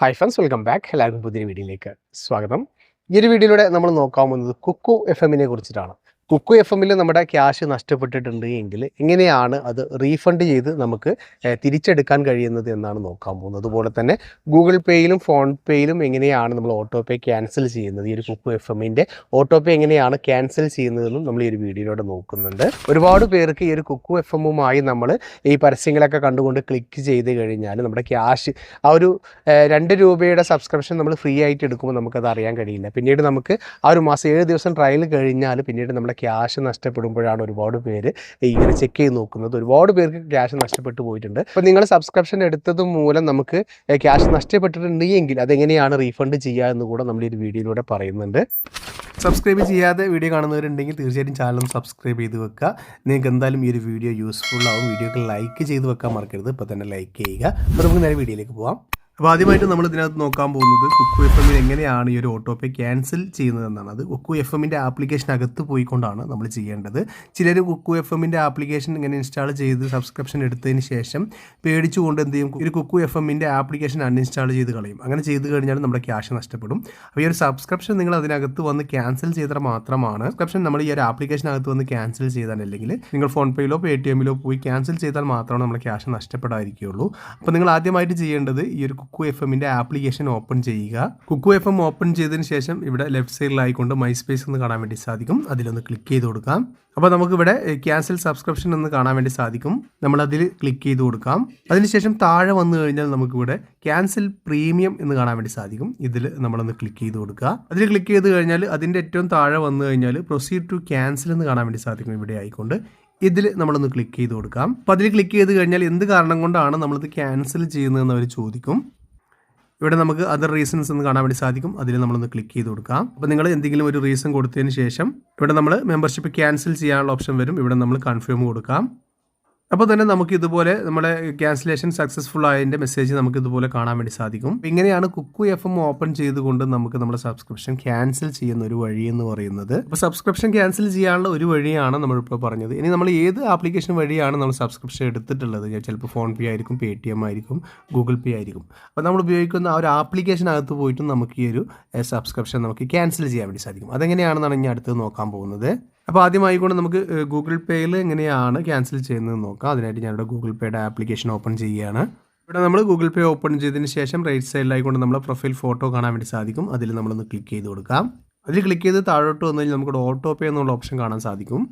Hi friends welcome back എല്ലാവർക്കും പുതിയ വീഡിയോയിലേക്ക് സ്വാഗതം. ഈ ഒരു വീഡിയോയിലൂടെ നമ്മൾ നോക്കാൻ പോകുന്നത് കുക്കു എഫ് എമ്മിനെ കുറിച്ചിട്ടാണ്. കുക്കു എഫ് എമ്മിൽ നമ്മുടെ ക്യാഷ് നഷ്ടപ്പെട്ടിട്ടുണ്ട് എങ്കിൽ എങ്ങനെയാണ് അത് റീഫണ്ട് ചെയ്ത് നമുക്ക് തിരിച്ചെടുക്കാൻ കഴിയുന്നത് എന്നാണ് നോക്കാൻ പോകുന്നത്. അതുപോലെ തന്നെ ഗൂഗിൾ പേയിലും ഫോൺ പേയിലും എങ്ങനെയാണ് നമ്മൾ ഓട്ടോ പേ ക്യാൻസൽ ചെയ്യുന്നത്? ഈ ഒരു കുക്കു എഫ് എമ്മിന്റെ ഓട്ടോ പേ എങ്ങനെയാണ് ക്യാൻസൽ ചെയ്യുന്നതെന്നും നമ്മൾ ഈ ഒരു വീഡിയോയിലൂടെ നോക്കുന്നുണ്ട്. ഒരുപാട് പേർക്ക് ഈ ഒരു കുക്കു എഫ് എമ്മുമായി നമ്മൾ ഈ പരസ്യങ്ങളൊക്കെ കണ്ടുകൊണ്ട് ക്ലിക്ക് ചെയ്ത് കഴിഞ്ഞാൽ നമ്മുടെ ക്യാഷ് ആ ഒരു രണ്ട് രൂപയുടെ സബ്സ്ക്രിപ്ഷൻ നമ്മൾ ഫ്രീ ആയിട്ട് എടുക്കുമ്പോൾ നമുക്കത് അറിയാൻ കഴിയില്ല. പിന്നീട് നമുക്ക് ആ ഒരു മാസം ഏഴ് ദിവസം ട്രയൽ കഴിഞ്ഞാൽ പിന്നീട് നമ്മുടെ ക്യാഷ് നഷ്ടപ്പെടുമ്പോഴാണ് ഒരുപാട് പേര് ഇങ്ങനെ ചെക്ക് ചെയ്ത് നോക്കുന്നത്. ഒരുപാട് പേർക്ക് ക്യാഷ് നഷ്ടപ്പെട്ടു പോയിട്ടുണ്ട്. അപ്പോൾ നിങ്ങൾ സബ്സ്ക്രിപ്ഷൻ എടുത്തത് മൂലം നമുക്ക് ക്യാഷ് നഷ്ടപ്പെട്ടിട്ടുണ്ട് എങ്കിൽ അതെങ്ങനെയാണ് റീഫണ്ട് ചെയ്യുക എന്ന് കൂടെ നമ്മൾ ഈ വീഡിയോയിലൂടെ പറയുന്നുണ്ട്. സബ്സ്ക്രൈബ് ചെയ്യാതെ വീഡിയോ കാണുന്നവരുണ്ടെങ്കിൽ തീർച്ചയായിട്ടും ചാനൽ സബ്സ്ക്രൈബ് ചെയ്ത് വെക്കുക. നിങ്ങൾക്ക് എന്തായാലും ഈ ഒരു വീഡിയോ യൂസ്ഫുൾ ആവും. വീഡിയോക്ക് ലൈക്ക് ചെയ്ത് വെക്കാൻ മറക്കരുത്. ഇപ്പോൾ തന്നെ ലൈക്ക് ചെയ്യുക. അപ്പോൾ നമുക്ക് നേരെ വീഡിയോയിലേക്ക് പോവാം. അപ്പോൾ ആദ്യമായിട്ട് നമ്മൾ ഇതിനകത്ത് നോക്കാൻ പോകുന്നത് കുക്കു എഫ് എമ്മിൽ എങ്ങനെയാണ് ഈ ഒരു ഓട്ടോ പേ ക്യാൻസൽ ചെയ്യുന്നതെന്നാണ്. അത് കുക്കു എഫ് എമ്മിന്റെ ആപ്ലിക്കേഷൻ അകത്ത് പോയിക്കൊണ്ടാണ് നമ്മൾ ചെയ്യേണ്ടത്. ചിലർ കുക്കു എഫ് എമ്മിന്റെ ആപ്ലിക്കേഷൻ ഇങ്ങനെ ഇൻസ്റ്റാൾ ചെയ്ത് സബ്സ്ക്രിപ്ഷൻ എടുത്തതിന് ശേഷം പേടിച്ചുകൊണ്ട് എന്ത് ചെയ്യും? ഒരു കുക്കു എഫ് എമ്മിന്റെ ആപ്ലിക്കേഷൻ അൺഇൻസ്റ്റാൾ ചെയ്ത് കളയും. അങ്ങനെ ചെയ്ത് കഴിഞ്ഞാൽ നമ്മുടെ ക്യാഷ് നഷ്ടപ്പെടും. അപ്പോൾ ഈ ഒരു സബ്സ്ക്രിപ്ഷൻ നിങ്ങൾ അതിനകത്ത് വന്ന് ക്യാൻസൽ ചെയ്താൽ മാത്രമാണ്. സബ്സ്ക്രിപ്ഷൻ നമ്മൾ ഈ ഒരു ആപ്ലിക്കേഷനകത്ത് വന്ന് ക്യാൻസൽ ചെയ്താൽ അല്ലെങ്കിൽ നിങ്ങൾ ഫോൺ പേയിലോ പേ ടി എമ്മിലോ പോയി ക്യാൻസൽ ചെയ്താൽ മാത്രമാണ് നമ്മുടെ ക്യാഷ് നഷ്ടപ്പെടാതിരിക്കുകയുള്ളൂ. അപ്പോൾ നിങ്ങൾ ആദ്യമായിട്ട് ചെയ്യേണ്ടത് ഈ ഒരു കുക്കു എഫ് എമ്മിന്റെ ആപ്ലിക്കേഷൻ ഓപ്പൺ ചെയ്യുക. കുക്കു എഫ് എം ഓപ്പൺ ചെയ്തതിന് ശേഷം ഇവിടെ ലെഫ്റ്റ് സൈഡിലായിക്കൊണ്ട് മൈ സ്പേസ് എന്ന് കാണാൻ വേണ്ടി സാധിക്കും. അതിലൊന്ന് ക്ലിക്ക് ചെയ്ത് കൊടുക്കാം. അപ്പോൾ നമുക്കിവിടെ ക്യാൻസൽ സബ്സ്ക്രിപ്ഷൻ എന്ന് കാണാൻ വേണ്ടി സാധിക്കും. നമ്മൾ അതിൽ ക്ലിക്ക് ചെയ്ത് കൊടുക്കാം. അതിനുശേഷം താഴെ വന്നു കഴിഞ്ഞാൽ നമുക്കിവിടെ ക്യാൻസൽ പ്രീമിയം എന്ന് കാണാൻ വേണ്ടി സാധിക്കും. ഇതിൽ നമ്മളൊന്ന് ക്ലിക്ക് ചെയ്ത് കൊടുക്കുക. അതിൽ ക്ലിക്ക് ചെയ്ത് കഴിഞ്ഞാൽ അതിന്റെ ഏറ്റവും താഴെ വന്നു കഴിഞ്ഞാൽ പ്രൊസീഡ് ടു ക്യാൻസൽ എന്ന് കാണാൻ വേണ്ടി സാധിക്കും ഇവിടെ ആയിക്കൊണ്ട്. ഇതിൽ നമ്മളൊന്ന് ക്ലിക്ക് ചെയ്ത് കൊടുക്കാം. അപ്പോൾ അതിൽ ക്ലിക്ക് ചെയ്ത് കഴിഞ്ഞാൽ എന്ത് കാരണം കൊണ്ടാണ് നമ്മളിത് ക്യാൻസൽ ചെയ്യുന്നതെന്ന് അവർ ചോദിക്കും. ഇവിടെ നമുക്ക് അതർ റീസൺസ് എന്ന് കാണാൻ വേണ്ടി സാധിക്കും. അതിൽ നമ്മളൊന്ന് ക്ലിക്ക് ചെയ്ത് കൊടുക്കാം. അപ്പോൾ നിങ്ങൾ എന്തെങ്കിലും ഒരു റീസൺ കൊടുത്തതിന് ശേഷം ഇവിടെ നമ്മൾ മെമ്പർഷിപ്പ് ക്യാൻസൽ ചെയ്യാനുള്ള ഓപ്ഷൻ വരും. ഇവിടെ നമ്മൾ കൺഫേം കൊടുക്കാം. അപ്പോൾ തന്നെ നമുക്ക് ഇതുപോലെ നമ്മുടെ ക്യാൻസലേഷൻ സക്സസ്ഫുൾ ആയതിന്റെ മെസ്സേജ് നമുക്ക് ഇതുപോലെ കാണാൻ വേണ്ടി സാധിക്കും. ഇങ്ങനെയാണ് കുക്കു എഫ് എം ഓപ്പൺ ചെയ്തുകൊണ്ട് നമുക്ക് നമ്മുടെ സബ്സ്ക്രിപ്ഷൻ ക്യാൻസൽ ചെയ്യുന്ന ഒരു വഴി എന്ന് പറയുന്നത്. അപ്പോൾ സബ്സ്ക്രിപ്ഷൻ ക്യാൻസൽ ചെയ്യാനുള്ള ഒരു വഴിയാണ് നമ്മളിപ്പോൾ പറഞ്ഞത്. ഇനി നമ്മൾ ഏത് ആപ്ലിക്കേഷൻ വഴിയാണ് നമ്മൾ സബ്സ്ക്രിപ്ഷൻ എടുത്തിട്ടുള്ളത്? ചിലപ്പോൾ ഫോൺ പേ ആയിരിക്കും പേ ടി എം ആയിരിക്കും ഗൂഗിൾ പേ ആയിരിക്കും. അപ്പോൾ നമ്മൾ ഉപയോഗിക്കുന്ന ആ ഒരു ആപ്ലിക്കേഷൻ അകത്ത് പോയിട്ടും നമുക്ക് ഈ ഒരു സബ്സ്ക്രിപ്ഷൻ നമുക്ക് ക്യാൻസൽ ചെയ്യാൻ വേണ്ടി സാധിക്കും. അതെങ്ങനെയാണെന്നാണ് ഇനി അടുത്തത് നോക്കാൻ പോകുന്നത്. അപ്പോൾ ആദ്യമായി കൊണ്ട് നമുക്ക് ഗൂഗിൾ പേയിൽ എങ്ങനെയാണ് ക്യാൻസൽ ചെയ്യുന്നത് നോക്കാം. അതിനായിട്ട് ഞാനിവിടെ ഗൂഗിൾ പേയുടെ ആപ്ലിക്കേഷൻ ഓപ്പൺ ചെയ്യുകയാണ്. ഇവിടെ നമ്മൾ ഗൂഗിൾ പേ ഓപ്പൺ ചെയ്തതിന് ശേഷം റൈറ്റ് സൈഡിലായിക്കൊണ്ട് നമ്മളെ പ്രൊഫൈൽ ഫോട്ടോ കാണാൻ വേണ്ടി സാധിക്കും. അതിൽ നമ്മളൊന്ന് ക്ലിക്ക് ചെയ്ത് കൊടുക്കാം. അതിൽ ക്ലിക്ക് ചെയ്ത് താഴോട്ട് വന്നു കഴിഞ്ഞാൽ നമുക്ക് ഓട്ടോ പേ എന്നുള്ള ഓപ്ഷൻ കാണാൻ സാധിക്കും.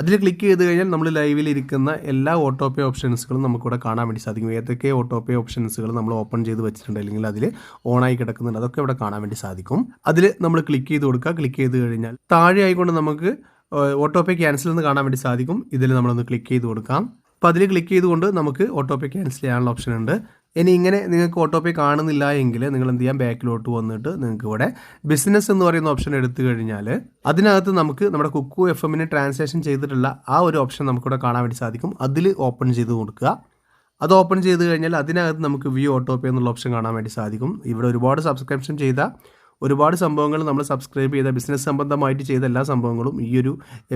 അതിൽ ക്ലിക്ക് ചെയ്ത് കഴിഞ്ഞാൽ നമ്മൾ ലൈവിൽ ഇരിക്കുന്ന എല്ലാ ഓട്ടോ പേ ഓപ്ഷൻസുകളും നമുക്കിവിടെ കാണാൻ വേണ്ടി സാധിക്കും. ഏതൊക്കെ ഓട്ടോ പേ ഓപ്ഷൻസുകൾ നമ്മൾ ഓപ്പൺ ചെയ്ത് വെച്ചിട്ടുണ്ട് അല്ലെങ്കിൽ അതിൽ ഓണായി കിടക്കുന്നുണ്ട് അതൊക്കെ ഇവിടെ കാണാൻ വേണ്ടി സാധിക്കും. അതിൽ നമ്മൾ ക്ലിക്ക് ചെയ്ത് കൊടുക്കുക. ക്ലിക്ക് ചെയ്ത് കഴിഞ്ഞാൽ താഴെ ആയിക്കൊണ്ട് നമുക്ക് ഓട്ടോ പേ ക്യാൻസൽ എന്ന് കാണാൻ വേണ്ടി സാധിക്കും. ഇതിൽ നമ്മളൊന്ന് ക്ലിക്ക് ചെയ്ത് കൊടുക്കാം. അപ്പോൾ അതിൽ ക്ലിക്ക് ചെയ്തുകൊണ്ട് നമുക്ക് ഓട്ടോ പേ ക്യാൻസൽ ചെയ്യാനുള്ള ഓപ്ഷൻ ഉണ്ട്. ഇനി ഇങ്ങനെ നിങ്ങൾക്ക് ഓട്ടോ പേ കാണുന്നില്ല എങ്കിൽ നിങ്ങൾ എന്ത് ചെയ്യാം? ബാക്കിലോട്ട് വന്നിട്ട് നിങ്ങൾക്ക് ഇവിടെ ബിസിനസ് എന്ന് പറയുന്ന ഓപ്ഷൻ എടുത്തു കഴിഞ്ഞാൽ അതിനകത്ത് നമുക്ക് നമ്മുടെ കുക്കു എഫ് എമ്മിന് ട്രാൻസാക്ഷൻ ചെയ്തിട്ടുള്ള ആ ഒരു ഓപ്ഷൻ നമുക്കിവിടെ കാണാൻ വേണ്ടി സാധിക്കും. അതിൽ ഓപ്പൺ ചെയ്ത് കൊടുക്കുക. അത് ഓപ്പൺ ചെയ്ത് കഴിഞ്ഞാൽ അതിനകത്ത് നമുക്ക് വ്യൂ ഓട്ടോ പേ എന്നുള്ള ഓപ്ഷൻ കാണാൻ വേണ്ടി സാധിക്കും. ഇവിടെ ഒരുപാട് സബ്സ്ക്രിപ്ഷൻ ചെയ്ത ഒരുപാട് സംഭവങ്ങൾ നമ്മൾ സബ്സ്ക്രൈബ് ചെയ്ത ബിസിനസ് സംബന്ധമായിട്ട് ചെയ്ത എല്ലാ സംഭവങ്ങളും ഈ ഒരു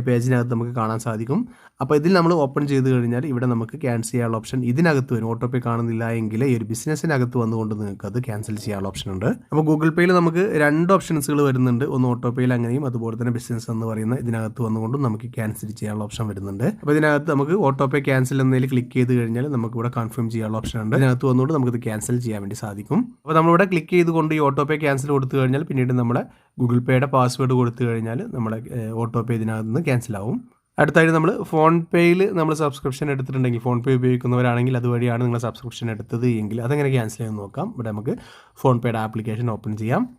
പേജിനകത്ത് നമുക്ക് കാണാൻ സാധിക്കും. അപ്പോൾ ഇതിൽ നമ്മൾ ഓപ്പൺ ചെയ്ത് കഴിഞ്ഞാൽ ഇവിടെ നമുക്ക് ക്യാൻസൽ ചെയ്യാനുള്ള ഓപ്ഷൻ ഇതിനകത്ത് വരും. ഓട്ടോ പേ കാണുന്നില്ല എങ്കിൽ ഈ ഒരു ബിസിനസ്സിനകത്ത് വന്നുകൊണ്ട് നിങ്ങൾക്ക് അത് ക്യാൻസൽ ചെയ്യാനുള്ള ഓപ്ഷൻ ഉണ്ട്. അപ്പോൾ ഗൂഗിൾ പേയിൽ നമുക്ക് രണ്ട് ഓപ്ഷൻസുകൾ വരുന്നുണ്ട്. ഒന്ന് ഓട്ടോ പേയിൽ അങ്ങനെയും അതുപോലെ തന്നെ ബിസിനസ് എന്ന് പറയുന്ന ഇതിനകത്ത് വന്നുകൊണ്ടും നമുക്ക് ക്യാൻസൽ ചെയ്യാനുള്ള ഓപ്ഷൻ വരുന്നുണ്ട്. അപ്പോൾ ഇതിനകത്ത് നമുക്ക് ഓട്ടോ പേ ക്യാൻസൽ എന്നതിൽ ക്ലിക്ക് ചെയ്ത് കഴിഞ്ഞാൽ നമുക്ക് ഇവിടെ കൺഫേം ചെയ്യാനുള്ള ഓപ്ഷൻ ഉണ്ട്. ഇതിനകത്ത് വന്നുകൊണ്ട് ഇത് ക്യാൻസൽ ചെയ്യാൻ വേണ്ടി സാധിക്കും. അപ്പോൾ നമ്മളിവിടെ ക്ലിക്ക് ചെയ്തുകൊണ്ട് ഈ ഓട്ടോ പേ ക്യാൻസൽ കൊടുത്തു കഴിഞ്ഞാൽ പിന്നീട് നമ്മുടെ ഗൂഗിൾ പേയുടെ പാസ്വേഡ് കൊടുത്തു കഴിഞ്ഞാൽ നമ്മുടെ ഓട്ടോ പേ ഇതിനകത്ത് നിന്ന് ക്യാൻസൽ ആവും. അടുത്തായിട്ട് നമ്മൾ ഫോൺ പേയിൽ നമ്മൾ സബ്സ്ക്രിപ്ഷൻ എടുത്തിട്ടുണ്ടെങ്കിൽ ഫോൺ പേ ഉപയോഗിക്കുന്നവരാണെങ്കിൽ അതുവഴിയാണ് നിങ്ങൾ സബ്സ്ക്രിപ്ഷൻ എടുത്തത് എങ്കിൽ അതെങ്ങനെ ക്യാൻസൽ ചെയ്യാൻ നോക്കാം. ഇവിടെ നമുക്ക് ഫോൺ പേയുടെ ആപ്ലിക്കേഷൻ ഓപ്പൺ ചെയ്യാം.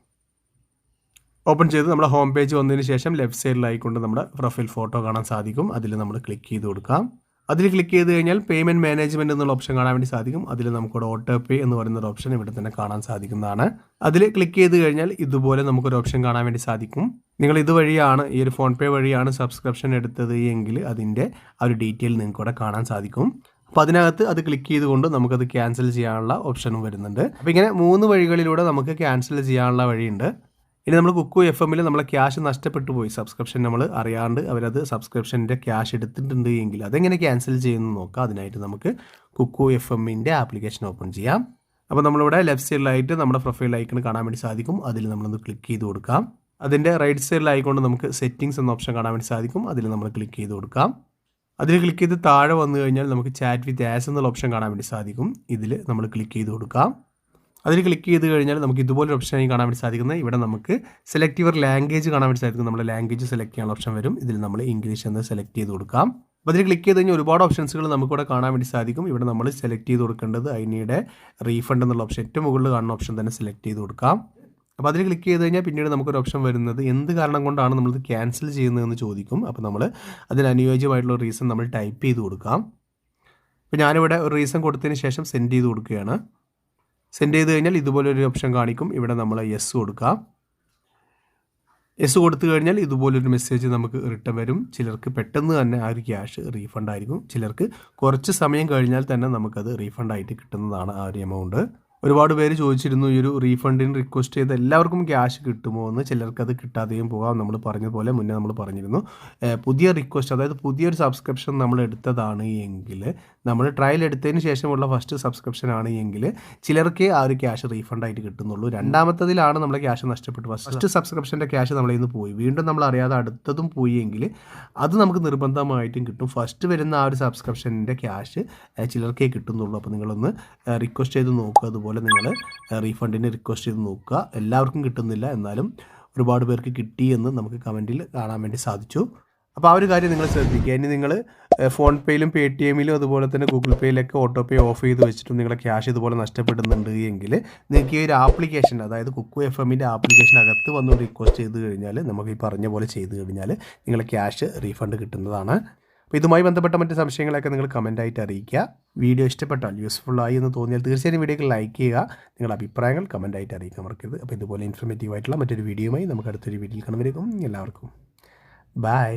ഓപ്പൺ ചെയ്ത് നമ്മുടെ ഹോം പേജ് വന്നതിന് ശേഷം ലെഫ്റ്റ് സൈഡിലായിക്കൊണ്ട് നമ്മുടെ പ്രൊഫൈൽ ഫോട്ടോ കാണാൻ സാധിക്കും. അതിൽ നമ്മൾ ക്ലിക്ക് ചെയ്ത് കൊടുക്കാം. അതിൽ ക്ലിക്ക് ചെയ്ത് കഴിഞ്ഞാൽ പേയ്മെന്റ് മാനേജ്മെന്റ് എന്നുള്ള ഓപ്ഷൻ കാണാൻ വേണ്ടി സാധിക്കും. അതിൽ നമുക്ക് ഓട്ടോ പേ എന്ന് പറയുന്ന ഒരു ഓപ്ഷൻ ഇവിടെ തന്നെ കാണാൻ സാധിക്കുന്നതാണ്. അതിൽ ക്ലിക്ക് ചെയ്ത് കഴിഞ്ഞാൽ ഇതുപോലെ നമുക്കൊരു ഓപ്ഷൻ കാണാൻ വേണ്ടി സാധിക്കും. നിങ്ങൾ ഇതുവഴിയാണ് ഈ ഒരു ഫോൺ പേ വഴിയാണ് സബ്സ്ക്രിപ്ഷൻ എടുത്തത് എങ്കിൽ അതിന്റെ ആ ഒരു ഡീറ്റെയിൽ നിങ്ങൾക്ക് ഇവിടെ കാണാൻ സാധിക്കും. അപ്പോൾ അതിനകത്ത് അത് ക്ലിക്ക് ചെയ്തുകൊണ്ട് നമുക്കത് ക്യാൻസൽ ചെയ്യാനുള്ള ഓപ്ഷനും വരുന്നുണ്ട്. അപ്പോൾ ഇങ്ങനെ മൂന്ന് വഴികളിലൂടെ നമുക്ക് ക്യാൻസൽ ചെയ്യാനുള്ള വഴിയുണ്ട്. ഇനി നമ്മൾ കുക്കു എഫ് എമ്മിൽ നമ്മളെ ക്യാഷ് നഷ്ടപ്പെട്ടു പോയി. സബ്സ്ക്രിപ്ഷൻ നമ്മൾ അറിയാണ്ട് അവരത് സബ്സ്ക്രിപ്ഷന്റെ ക്യാഷ് എടുത്തിട്ടുണ്ട് എങ്കിൽ അതെങ്ങനെ ക്യാൻസൽ ചെയ്യുമെന്ന് നോക്കാം. അതിനായിട്ട് നമുക്ക് കുക്കു എഫ് എമ്മിന്റെ ആപ്ലിക്കേഷൻ ഓപ്പൺ ചെയ്യാം. അപ്പോൾ നമ്മളിവിടെ ലെഫ്റ്റ് സൈഡിലായിട്ട് നമ്മുടെ പ്രൊഫൈൽ ഐക്കൺ കാണാൻ വേണ്ടി സാധിക്കും. അതിൽ നമ്മളൊന്ന് ക്ലിക്ക് ചെയ്ത് കൊടുക്കാം. അതിന്റെ റൈറ്റ് സൈഡിലായിക്കൊണ്ട് നമുക്ക് സെറ്റിങ്സ് എന്ന ഓപ്ഷൻ കാണാൻ വേണ്ടി സാധിക്കും. അതിൽ നമ്മൾ ക്ലിക്ക് ചെയ്ത് കൊടുക്കാം. അതിൽ ക്ലിക്ക് ചെയ്ത് താഴെ വന്നു കഴിഞ്ഞാൽ നമുക്ക് ചാറ്റ് വിത്ത് ആസ് എന്നുള്ള ഓപ്ഷൻ കാണാൻ വേണ്ടി സാധിക്കും. ഇതിൽ നമ്മൾ ക്ലിക്ക് ചെയ്ത് കൊടുക്കാം. അതിൽ ക്ലിക്ക് ചെയ്ത് കഴിഞ്ഞാൽ നമുക്ക് ഇതുപോലൊരു ഓപ്ഷനായി കാണാൻ വേണ്ടി സാധിക്കുന്നത് ഇവിടെ നമുക്ക് സെലക്ട് യുവർ ലാംഗ്വേജ് കാണാൻ വേണ്ടി സാധിക്കും നമ്മുടെ ലാംഗ്വേജ് സെലക്ട് ചെയ്യാനുള്ള ഓപ്ഷൻ വരും. ഇതിൽ നമ്മൾ ഇംഗ്ലീഷ് എന്ന് സെലക്ട് ചെയ്ത് കൊടുക്കാം. അപ്പോൾ അതിൽ ക്ലിക്ക് ചെയ്ത് കഴിഞ്ഞാൽ ഒരുപാട് ഓപ്ഷൻസുകൾ നമുക്കിവിടെ കാണാൻ വേണ്ടി സാധിക്കും. ഇവിടെ നമ്മൾ സെലക്ട് ചെയ്ത് കൊടുക്കേണ്ടത് അതിനിടെ റീഫണ്ട് എന്നുള്ള ഓപ്ഷൻ ഏറ്റവും മുകളിൽ കാണുന്ന ഓപ്ഷൻ തന്നെ സെലക്ട് ചെയ്ത് കൊടുക്കാം. അപ്പോൾ അതിൽ ക്ലിക്ക് ചെയ്ത് കഴിഞ്ഞാൽ പിന്നീട് നമുക്കൊരു ഓപ്ഷൻ വരുന്നത് എന്ത് കാരണം കൊണ്ടാണ് നമ്മളിത് ക്യാൻസൽ ചെയ്യുന്നതെന്ന് ചോദിക്കും. അപ്പോൾ നമ്മൾ അതിന് അനുയോജ്യമായിട്ടുള്ള റീസൺ നമ്മൾ ടൈപ്പ് ചെയ്ത് കൊടുക്കാം. അപ്പോൾ ഞാനിവിടെ ഒരു റീസൺ കൊടുത്തതിന് ശേഷം സെൻഡ് ചെയ്ത് കൊടുക്കുകയാണ്. സെൻഡ് ചെയ്ത് കഴിഞ്ഞാൽ ഇതുപോലൊരു ഓപ്ഷൻ കാണിക്കും. ഇവിടെ നമ്മൾ യെസ് കൊടുക്കാം. യെസ് കൊടുത്തു കഴിഞ്ഞാൽ ഇതുപോലൊരു മെസ്സേജ് നമുക്ക് റിട്ടേൺ വരും. ചിലർക്ക് പെട്ടെന്ന് തന്നെ ആ ഒരു ക്യാഷ് റീഫണ്ട് ആയിരിക്കും. ചിലർക്ക് കുറച്ച് സമയം കഴിഞ്ഞാൽ തന്നെ നമുക്കത് റീഫണ്ട് ആയിട്ട് കിട്ടുന്നതാണ് ആ ഒരു എമൗണ്ട് ഒരുപാട് പേര് ചോദിച്ചിരുന്നു ഈ ഒരു റീഫണ്ടിന് റിക്വസ്റ്റ് ചെയ്ത് എല്ലാവർക്കും ക്യാഷ് കിട്ടുമോ? എന്ന്. ചിലർക്ക് അത് കിട്ടാതെയും പോകാം. നമ്മൾ പറഞ്ഞതുപോലെ മുന്നേ നമ്മൾ പറഞ്ഞിരുന്നു. പുതിയ റിക്വസ്റ്റ് അതായത് പുതിയൊരു സബ്സ്ക്രിപ്ഷൻ നമ്മൾ എടുത്തതാണ് എങ്കിൽ നമ്മൾ ട്രയൽ എടുത്തതിന് ശേഷമുള്ള ഫസ്റ്റ് സബ്സ്ക്രിപ്ഷൻ ആണ് എങ്കിൽ ചിലർക്ക് ആ ഒരു ക്യാഷ് റീഫണ്ട് ആയിട്ട് കിട്ടുന്നുള്ളൂ. രണ്ടാമത്തതിലാണ് നമ്മളെ ക്യാഷ് നഷ്ടപ്പെട്ടു ഫസ്റ്റ് സബ്സ്ക്രിപ്ഷന്റെ ക്യാഷ് നമ്മളിൽ നിന്ന് പോയി. വീണ്ടും നമ്മൾ അറിയാതെ അടുത്തതും പോയി എങ്കിൽ അത് നമുക്ക് നിർബന്ധമായിട്ടും കിട്ടും. ഫസ്റ്റ് വരുന്ന ആ ഒരു സബ്സ്ക്രിപ്ഷന്റെ ക്യാഷ് ചിലർക്കേ കിട്ടുന്നുള്ളൂ. അപ്പോൾ നിങ്ങളൊന്ന് റിക്വസ്റ്റ് ചെയ്ത് നോക്കുക. അതുപോലെ നിങ്ങൾ റീഫണ്ടിന് റിക്വസ്റ്റ് ചെയ്ത് നോക്കുക. എല്ലാവർക്കും കിട്ടുന്നില്ല എന്നാലും ഒരുപാട് പേർക്ക് കിട്ടി എന്ന് നമുക്ക് കമന്റിൽ കാണാൻ വേണ്ടി സാധിച്ചു. അപ്പോൾ ആ ഒരു കാര്യം നിങ്ങൾ ശ്രദ്ധിക്കുക. ഇനി നിങ്ങൾ ഫോൺ പേയിലും പേ ടി എമ്മിലും അതുപോലെ തന്നെ ഗൂഗിൾ പേയിലൊക്കെ ഓട്ടോ പേ ഓഫ് ചെയ്ത് വെച്ചിട്ടും നിങ്ങളുടെ ക്യാഷ് ഇതുപോലെ നഷ്ടപ്പെടുന്നുണ്ട് എങ്കിൽ നിങ്ങൾക്ക് ഈ ഒരു ആപ്ലിക്കേഷൻ അതായത് കുക്കു എഫ് എമ്മിന്റെ ആപ്ലിക്കേഷൻ അകത്ത് വന്ന് റിക്വസ്റ്റ് ചെയ്ത് കഴിഞ്ഞാൽ നമുക്ക് ഈ പറഞ്ഞ പോലെ ചെയ്ത് കഴിഞ്ഞാൽ നിങ്ങളുടെ ക്യാഷ് റീഫണ്ട് കിട്ടുന്നതാണ്. അപ്പോൾ ഇതുമായി ബന്ധപ്പെട്ട മറ്റ് സംശയങ്ങളൊക്കെ നിങ്ങൾ കമന്റായിട്ട് അറിയിക്കുക. വീഡിയോ ഇഷ്ടപ്പെട്ടാൽ യൂസ്ഫുൾ ആയി എന്ന് തോന്നിയാൽ തീർച്ചയായും വീഡിയോക്ക് ലൈക്ക് ചെയ്യുക. നിങ്ങളുടെ അഭിപ്രായങ്ങൾ കമന്റായിട്ട് അറിയിക്കാൻ മറക്കരുത്. അപ്പോൾ ഇതുപോലെ ഇൻഫർമേറ്റീവ് ആയിട്ടുള്ള മറ്റൊരു വീഡിയോയുമായി നമുക്ക് അടുത്തൊരു വീഡിയോയിൽ കാണുമ്പോഴേക്കും എല്ലാവർക്കും. ബൈ